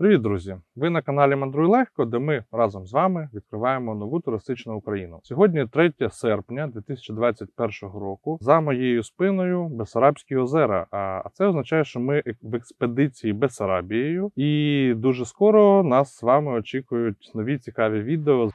Привіт, друзі! Ви на каналі Мандруй Легко, де ми разом з вами відкриваємо нову туристичну Україну. Сьогодні 3 серпня 2021 року. За моєю спиною Бесарабські озера. А це означає, що ми в експедиції Бесарабією, і дуже скоро нас з вами очікують нові цікаві відео.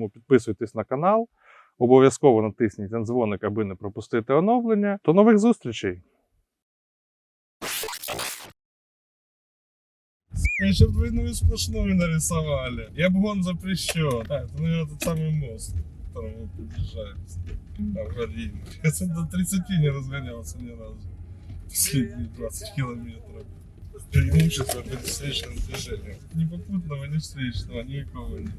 Тому підписуйтесь на канал, обов'язково натисніть на дзвоник, аби не пропустити оновлення. До нових зустрічей! Еще двойную сплошную нарисовали. Я бы он запрещен. А, это, наверное, тот самый мост, к которому мы приближаемся. Там Галин. Я сам до 30 не разгонялся ни разу. Последние 20 километров. Преимущество перед встречным движением. Ни попутного, ни встречного, никакого нет.